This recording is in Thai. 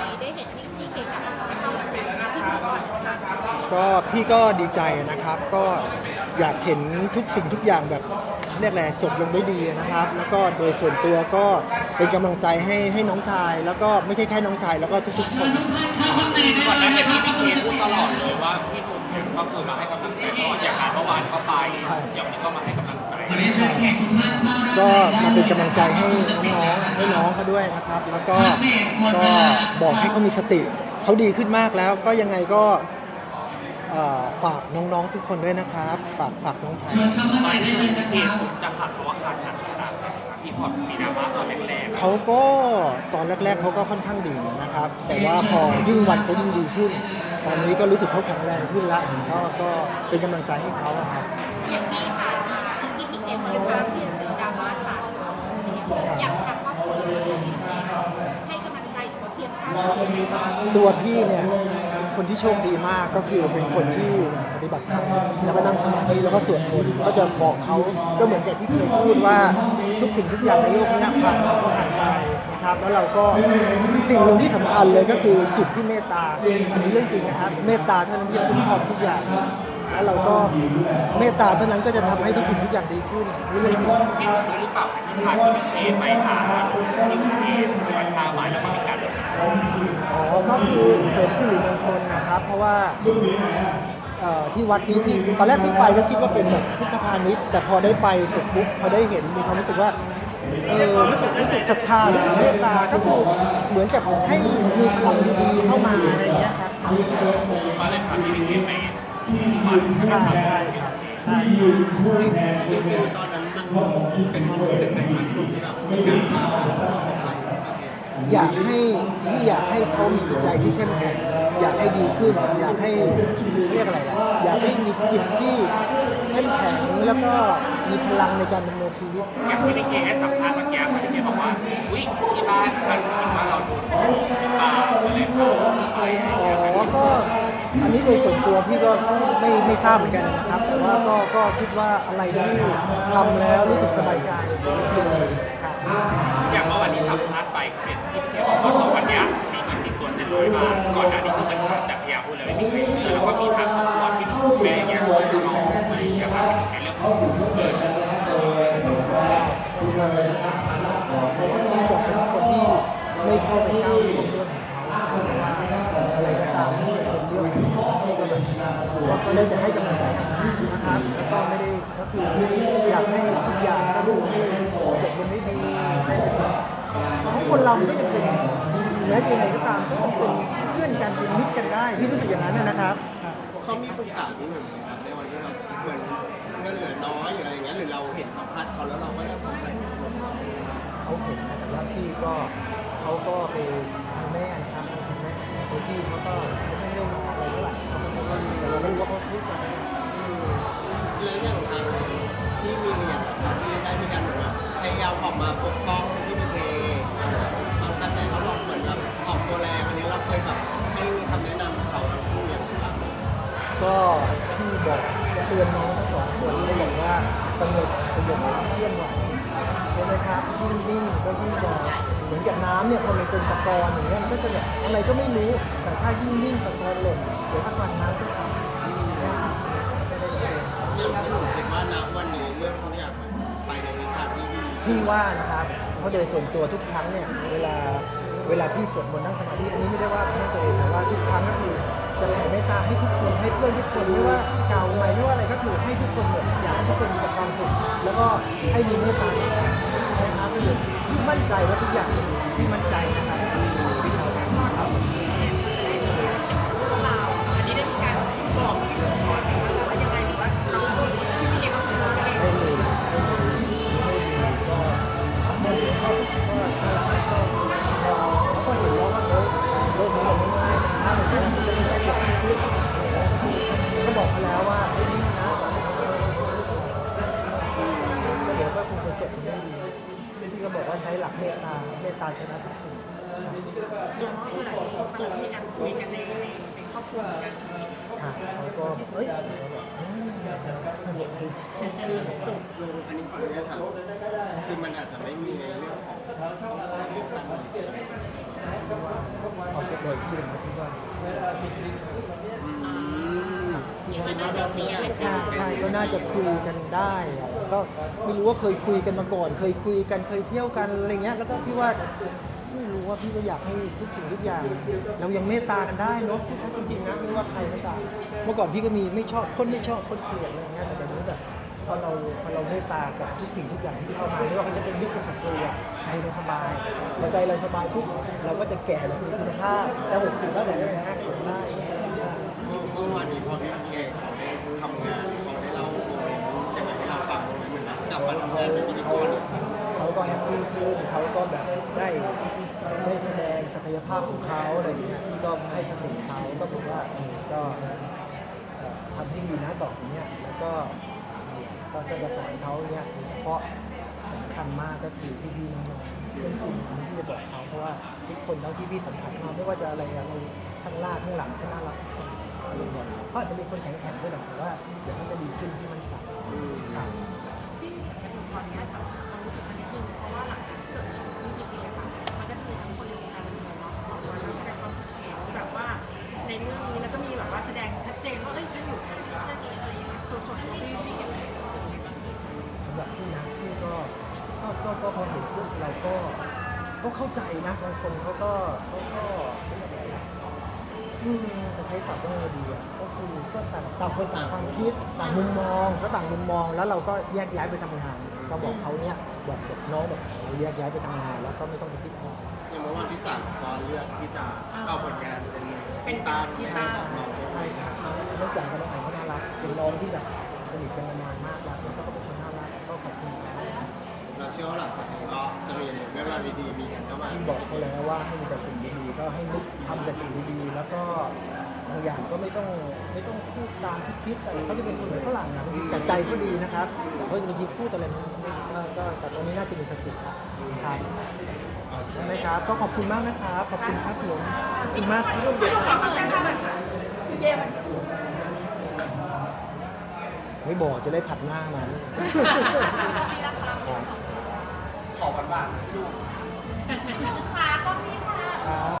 นี้ได้เห็นพี่พี่เคกลับมาเข้าสู่หน้าที่พิธีกรอีกครั้งก็พี่ก็ดีใจนะครับ ก็อยากเห็นทุกสิ่งทุกอย่างแบบเรียกอะไรจบลงด้วยดีนะครับ แล้วก็โดยส่วนตัวก็เป็นกำลังใจให้ให้น้องชาย แล้วก็ไม่ใช่แค่น้องชายแล้วก็ทุกๆคนก่อนหน้านี้พี่พีเคพูดตลอดเลยว่าพี่หนุ่มก็คือมาให้กำลังใจตลอดอย่างงานเมื่อวานก็ไปอย่างนี้ก็มาให้กำลังใจ ก็มาเป็นกำลังใจให้น้องๆให้น้องเขาด้วยนะครับ แล้วก็ก็บอกให้เขามีสติเขาดีขึ้นมากแล้วก็ยังไงก็เอ่อฝากน้องๆทุกคนด้วยนะครับ ฝากฝากน้องชายตอนที่พี่เคสุดจะขาดเขาอาการหนักขนาดไหนครับพี่พอร์ตมีดราม่าตอนแรกๆเขาก็ตอนแรก ๆเขาก็ค่อนข้างดีนะครับ แต่ว่าพอยิ่งวันเขายิ่งดีขึ้น ตอนนี้ก็รู้สึกเขาแข็งแรงขึ้นแล้วก็ก็เป็นกำลังใจให้เขาอะครับ ตัวพี่เนี่ยคนที่โชคดีมากก็คือเป็นคนที่ปฏิบัติธรรมแล้วก็นั่งสมาธิแล้วก็สวดมนต์ก็จะบอกเขาก็เหมือนกับที่เคยพูดว่าทุกสิ่งทุกอย่างในโลกนี้ผ่านมาก็ผ่านไปนะครับแล้วเราก็สิ่งหนึ่งที่สำคัญเลยก็คือจิตที่เมตตาอันนี้เรื่องจริงนะครับ เมตตาท่านั้นที่จะคุ้มครองทุกอย่าง แล้วเราก็เมตตาเท่านั้นก็จะทำให้ทุกสิ่งทุกอย่างดีขึ้นนี่เรื่องจริงพี่รู้หรือเปล่าที่ผ่านพี่เคไปหาที่กรุงเทพไปพามาแล้วก็มีการอ๋อก็คือเสริมสิริมงคลนะครับ เพราะว่าที่วัดนี้พี่ตอนแรกพี่ไปก็คิดว่าเป็นแบบพุทธพาณิชย์แต่พอได้ไปเสร็จปุ๊บพอได้เห็นมีความรู้สึกว่าเออรู้สึกรู้สึกศรัทธารู้สึกเมตตาก็คือเหมือนกับให้มีพลังดีๆเข้ามาอะไรอย่างเงี้ยครับ มาเลยพาพี่เคไปใช่ใช่ครับใช่ตอนนั้นมันเป็นความรู้สึกไหนที่ผมที่แบบมีการพาอยากให้พี่อยากให้เขามีจิตใจที่เข้มแข็งอยากให้ดีขึ้น อยากให้เรียกอะไรล่ะอยากให้มีจิตที่เข้มแข็งแล้วก็มีพลังในการดำเนินชีวิตอย่างที่พี่เคให้สัมภาษณ์เมื่อกี้ค่ะพี่เคบอกว่าอุ้ยที่บ้านมันคิดว่าเราโดนปาอะไรไปอ๋อก็ อันนี้โดยส่วนตัวพี่ก็ไม่ไม่ทราบเหมือนกันนะครับ แต่ว่าก็ก็คิดว่าอะไรที่ทำแล้วรู้สึกสบายใจครับอย่างเมื่อวันนี้สัมภาษณ์ไปเป็นที่พี่เคบอกว่าตอนวันนี้มีเงินติดตัวเจ็ดร้อยบาทก่อนหน้านี้คือเป็น ก็ได้จะให้กำลังใจนะครับแล้วก็ไม่ได้ก็คืออยากให้ทุกอย่างก็ดูให้จบลงได้ดีให้เป็นเพราะคนเราก็ยังเป็นแม้จะยังไงก็ตามก็ต้องเป็นเพื่อนกันเป็นมิตรกันได้พี่รู้สึกอย่างนั้นนะครับเขามีปรึกษาพี่หนึ่งไหมครับในวันที่แบบเหมือนเงินเหลือน้อยหรืออะไรเงี้ยหรือเราเห็นสัมภาษณ์เขาแล้วเราก็ได้ความใจเขาเห็นนะแต่ว่าพี่ก็เขาก็ไป เตือนน้องทั้งสองคนเลยบอกว่าสงบสงบเคลื่อนไหวใช่ไหมครับยิ่งนิ่งก็ยิ่งจะเหมือนกับน้ำเนี่ยพอมันเป็นตะกอนอย่างเงี้ยมันก็จะแบบอะไรก็ไม่รู้แต่ถ้ายิ่งนิ่งตะกอนหล่นเดี๋ยวสักวันน้ำก็ซับไม่ได้เป็นเรื่องที่หนูคิดว่าณวันนี้เรื่องทุกอยางมันไปในทิศทางที่ดีพี่ว่านะครับเพราะโดยส่วนตัวทุกครั้งเนี่ยเวลาเวลาพี่สวดมนต์นั่งสมาธิอันนี้ไม่ได้ว่าให้ตัวเองแต่ว่าทุกครั้งก็คือ จะแผ่เมตตาให้ทุกคนให้เพื่อนทุกคนไม่ว่าเก่าใหม่ไม่ว่าอะไรก็คือให้ทุกคนหมดอยากให้ทุกคนมีแต่ความสุขแล้วก็ให้มีเมตตานะครับก็คือพี่มั่นใจว่าทุกอย่างที่มั่นใจนะ งจะจบตรงนี้ดีพี่ก็บอกว่าใช้หลักเมตตาเมตตาชนะทุกสิ่งอย่างน้อยคือหลังจากนี้มันจะมีการคุยกันในในในครอบครัวเหมือนกันค่ะเขาก็บอกเฮ้ยเขาบอกอืมคือจบลงอันนี้ขออนุญาตถามคือมันอาจจะไม่มีในเรื่องของเรื่องการเมืองออกจะบ่อยขึ้นนะพี่ว่าอืมมันน่าจะเคลียร์ใช่ใช่ก็น่าจะคุยกันได้ก็ไม่รู้ว่าเคยคุยกันมาก่อน เคยคุยกันเคยเที่ยวกันอะไรเงี้ยแล้วก็พี่ว่าไม่รู้ว่าพี่ก็อยากให้ทุกสิ่งทุกอย่าง เรายังเมตตากันได้เนาะพี่ว่าจริงๆนะไม่ว่าใครก็ตามเมื่อก่อนพี่ก็มีไม่ชอบคนไม่ชอบคนเกลียดอะไรเงี้ยแต่เดี๋ยวนี้แบบพอเราพอเราเมตตากับทุกสิ่งทุกอย่างที่เข้ามาไม่ว่าเขาจะเป็นมิตรเป็นศัตรูอะใจเราสบายพอใจเราสบายทุกเราก็จะแก่แบบมีคุณภาพจะหกสิบแล้วแต่ยังไงฮะเก็บได้เมื่อวานนี้พอพี่ เป็นพิธีกรเขาก็แฮปปี้ขึ้นเขาก็แบบได้ได้แสดงศักยภาพของเขาอะไรอย่างเงี้ยก็ให้สติเขาก็บอกว่าเออก็เอ่อทำให้ดีนะต่อไปเนี้ยแล้วก็ก็จะสอนเขาเนี่ยโดยเฉพาะสำคัญมากก็คือพี่ๆน้องๆเรื่องจริงที่จะบอกเขาเพราะว่าทุกคนเท่าที่พี่สัมผัสมาไม่ว่าจะอะไรอะเราข้างล่างข้างหลังข้างหน้ารักทุกคนอะไรอย่างเงี้ยเขาอาจจะมีคนแข็งๆด้วยหรอกแต่ว่าเดี๋ยวมันจะดีขึ้นที่มันต่างครับ อยากจะขออนุญาตถามความรู้สึกสักนิดนึงเพราะว่าหลังจากที่เกิดเรื่องของพี่พีเคค่ะมันก็จะมีทั้งคนในวงการบันเทิงเนาะออกมาแสดงความคิดเห็นแบบว่า ในเรื่องนี้แล้วก็มีแบบว่าแสดงชัดเจนว่าเอ้ยฉันอยู่แค่นี้แค่นี้อะไรอย่างเงี้ยตัวส่วนตัวพี่พี่เห็นอะไรรู้สึกยังไงบ้างสำหรับพี่นะพี่ก็ก็ก็ก็พอเห็นปุ๊บเราก็ก็เข้าใจนะบางคนเขาก็เขาก็ จะใช้ศัพท์ว่าไงดีอะก็คือก็ต่างต่างคนต่างความคิดต่างมุมมองก็ต่างมุมมอง แล้วเราก็แยกย้ายไปทำงาน ก็บอกเขาเนี่ยบอกบอกน้องบอกเราแยกย้ายไปทำงาน แล้วก็ไม่ต้องไปคิดอะไรอย่างเมื่อวานพี่จ๋าก็เลือกที่จะเอาผลงานเป็นเป็นตามที่ตามของเราใช่ครับนอกจากกันแล้วเขาน่ารักเป็นน้องที่แบบสนิทกันมานานมากแล้วแล้วก็เป็นคนน่ารักก็ขอบคุณ เราเชื่อว่าหลังจากนี้ก็จะมีเรื่องราวดีๆมีกันเข้ามาที่บอกเขาแล้วว่าให้มีแต่สิ่งดีๆก็ให้นึกทำแต่สิ่งดีๆแล้วก็บางอย่างก็ไม่ต้องไม่ต้องพูดตามที่คิดแต่เขาจะเป็นคนเหมือนฝรั่งนะแต่ใจก็ดีนะครับแต่เขาจะบางทีพูดอะไรมันก็ก็แต่ตรงนี้น่าจะมีสติครับครับได้ไหมครับก็ขอบคุณมากนะครับขอบคุณครับผมขอบคุณมากที่ร่วมเดือด ไม่บอกจะได้ผัดหน้ามาขอหวานๆขากล้องนี้ค่ะ ครับ